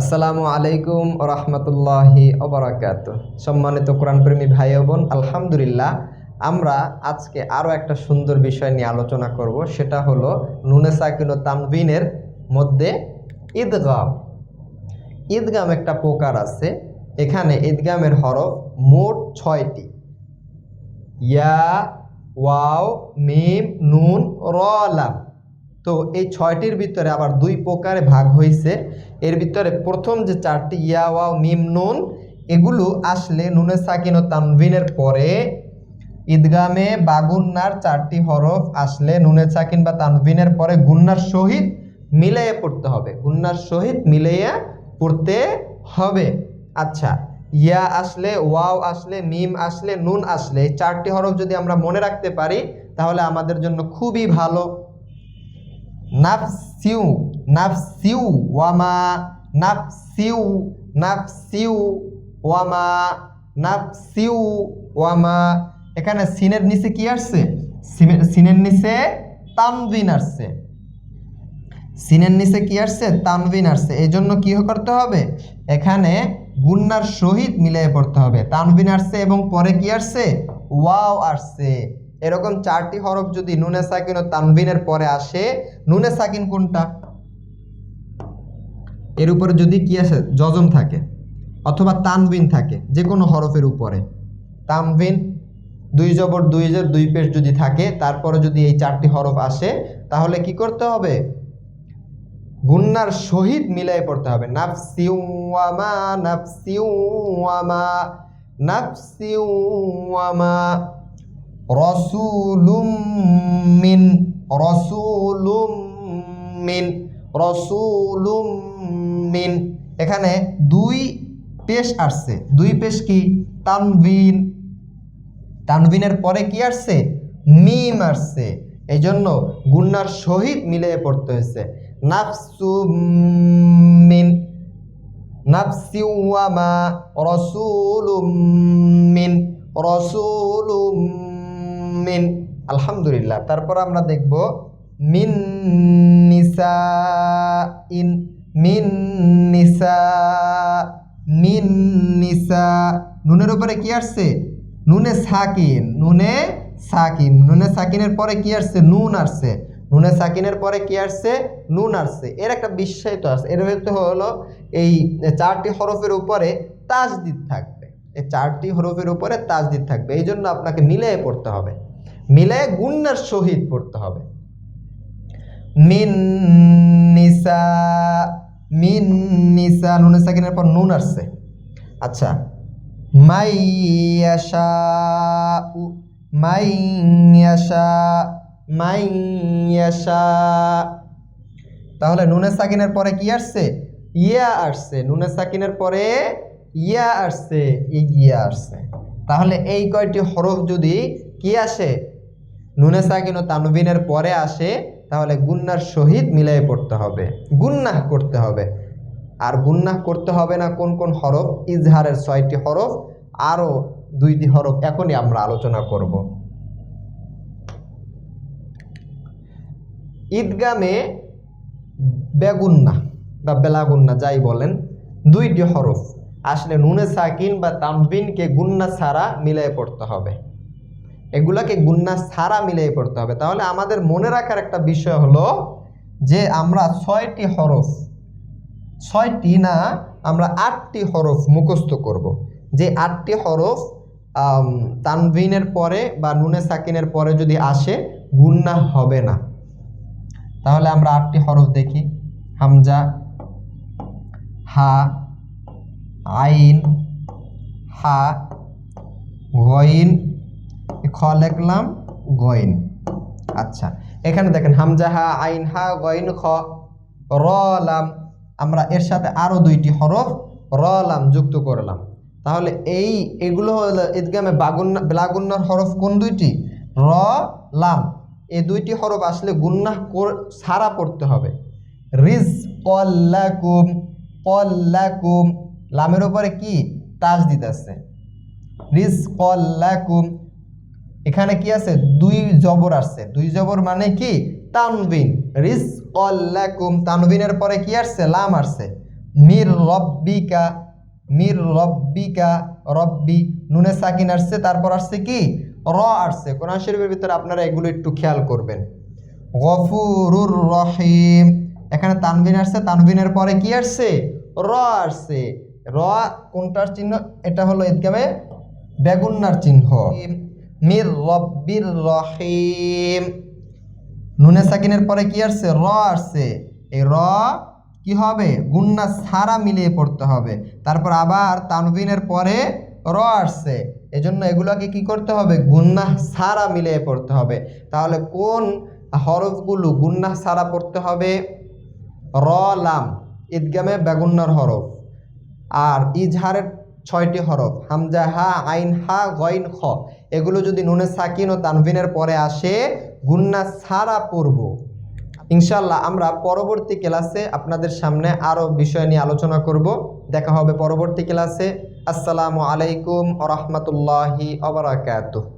আসসালামু আলাইকুম রহমতুল্লাহি অবরাকাত সম্মানিত কোরআনপ্রেমী ভাই বোন, আলহামদুলিল্লাহ, আমরা আজকে আরও একটা সুন্দর বিষয় নিয়ে আলোচনা করব। সেটা হলো নুনে সাকিন ও তানবিনের মধ্যে ঈদগাম। ঈদগাম একটা প্রকার আছে। এখানে ঈদগামের হরফ মোট ছয়টি। ইয়া, ওয়াও, মিম, নুন, র তো এই ছয়টির ভিতরে আবার দুই প্রকারে ভাগ হয়েছে এর ভিতরে প্রথম যে চারটি ইয়া, ওয়াও, মিম, নুন, এগুলো আসলে নুনে সাকিন ও তানভিনের পরে ঈদগামে বাগুন্নার চারটি হরফ আসলে নুনে সাকিন বা তানভিনের পরে গুন্নার সহিত মিলাইয়ে পড়তে হবে। গুন্নার সহিত মিলাইয়া পড়তে হবে। আচ্ছা ইয়া আসলে, ওয়াও আসলে, মিম আসলে, নুন আসলে চারটি হরফ যদি আমরা মনে রাখতে পারি, তাহলে আমাদের জন্য খুবই ভালো। নাফসিউ নাফসিউ ওয়ামা, নাফসিউ নাফসিউ ওয়ামা নাফসিউ ওয়ামা। এখানে সিনের নিচে কি আসছে? সিনে- সিনের নিচে তানবিন আসছে। সিনের নিচে কি আসছে? তানবিন আসছে। এই জন্য কি করতে হবে? এখানে গুন্নার সহিত মিলিয়ে পড়তে হবে। তানবিন আসছে এবং পরে কি আসছে? ওয়াও আসছে। এরকম চারটি হরফ যদি নুনে সাকিন ও তানবিনের পরে আসে, নুনে সাকিন কোনটা? এর উপরে যদি কি আসে জজম থাকে অথবা তানবিন থাকে যে কোনো হরফের উপরে। তানবিন, দুই জবর, দুই জের, দুই পেশ যদি থাকে, তারপরে যদি এই চারটি হরফ আসে, তাহলে কি করতে হবে? গুন্নার সহিত মিলাই পড়তে হবে। নাফসিউয়ামা নাফসিউয়ামা নাফসিউয়ামা রসুলুম মিন রসুলুম মিন রসুলুম মিন। এখানে দুই পেশ আসছে। দুই পেশ কি? তানবিন। তানবিনের পরে কি আসছে? মিম আসছে। এই জন্য গুন্নার সহিত মিলিয়ে পড়তে হয়েছে। নাফসু মিন। নাফসিউয়ামা রসুলুম মিন। রসুলুম মিন আলহামদুলিল্লাহ। তারপর আমরা দেখব, মিন নিসা ইন, মিন নিসা মিন নিসা। নুনের উপরে কি আসছে? নুনে সাকিন নুনে সাকিন। নুনে সাকিনের পরে কি আসছে? নুন আসছে। নুনে সাকিনের পরে কি আসছে? নুন আসছে। এর একটা বিস্ময় তো আছে। এর হতে হলো, এই চারটি হরফের উপরে তাজদিদ থাকবে। এই চারটি হরফের উপরে তাজদিদ থাকবে। এই জন্য আপনাকে মিলিয়ে পড়তে হবে। মিলিয়ে গুন্নার সহিত পড়তে হবে। মিন নিসা মিন নিসা, নুনে সাকিনের পর নুন আসছে। আচ্ছা মাইয়াশা মাইয়াশা মাইয়াশা তাহলে নুনে সাকিনের পরে কি আসছে? ইয়া আসছে। নুনে সাকিনের পরে ইয়া আসছে ইয়া আসছে। তাহলে এই কয়টি হরফ যদি কি আসে? নুনে সাকিন ও তানবিনের পরে আসে, তাহলে গুন্নার সহিত মিলাই পড়তে হবে। গুন্নাহ করতে হবে। আর গুন্নাহ করতে হবে না কোন কোন হরফ? ইজহারের ছয়টি হরফ, আরও দুইটি হরফ এখনই আমরা আলোচনা করব। ঈদগামে বেগুন্না বা বেলাগুন্না যাই বলেন, দুইটি হরফ। আসলে নুনে সাকিন বা তানবিনকে গুন্না ছাড়া মিলাই পড়তে হবে। এগুলাকে গুন্না সারা মিলিয়ে পড়তে হবে। তাহলে আমাদের মনে রাখার একটা বিষয় হলো যে আমরা ছয়টি হরফ, ছয়টি না, আমরা আটটি হরফ মুখস্থ করব। যে আটটি হরফ তানভিনের পরে বা নুনে সাকিনের পরে যদি আসে, গুন্না হবে না। তাহলে আমরা আটটি হরফ দেখি। হামজা, হা, আইন, হা গইন খ লিখলাম, গইন। আচ্ছা এখানে দেখেন হামজা হা, আইন হা, গইন, খ। র, লাম, আমরা এর সাথে আরও দুইটি হরফ, র, লাম যুক্ত করলাম। তাহলে এই, এগুলো হলো ঈদগামে বাগুন্না বেলাগুন্নার হরফ কোন দুইটি? র, লাম। এই দুইটি হরফ আসলে গুন্নাহ ছাড়া পড়তে হবে। রিজ কল্লাকুম। কল্লাকুম লামের উপরে কি? তাজ দিতেছে রিজ কল্লাকুম এখানে কি আছে? দুই জবর আসছে। দুই জবর মানে কি? তানবিন। রিজ কল্লাকুম তানবিনের পরে কি আসছে? লাম আসছে। মির রব্বিকা মির রব্বিকা রব্বি। নুনে সাকিন আসছে, তারপর আসছে কি? র আসছে। কোরআন শরীফের ভিতরে আপনারা এগুলো একটু খেয়াল করবেন। গফুরুর রহিম। এখানে তানবিন আসছে। তানবিনের পরে কি আসছে? র আসছে। র কোনটার চিহ্ন? এটা হলো ইদগামে বেগুন্নার চিহ্ন। মির রব্বির রহিম। নুনে সাকিনের পরে কি আসছে? র আসছে। এই র কি হবে? গুন্না সারা মিলিয়ে পড়তে হবে। তারপর আবার তানভিনের পরে র আসছে। এজন্য এগুলোকে কি করতে হবে? গুন্না সারা মিলিয়ে পড়তে হবে। তাহলে কোন হরফগুলো গুন্না সারা পড়তে হবে? র, লাম। ঈদগামে বেগুন্নার হরফ। আর ইজহারের ছয়টি হরফ, হামজা, হা, আইন, হা, গইন, খ। এগুলো যদি নুনে সাকিন ও তানভিনের পরে আসে, গুন্না সারা পূর্ব ইনশাল্লাহ আমরা পরবর্তী ক্লাসে আপনাদের সামনে আরও বিষয় নিয়ে আলোচনা করব। দেখা হবে পরবর্তী ক্লাসে। আসসালামু আলাইকুম রহমতুল্লাহি অবরাকাতুহ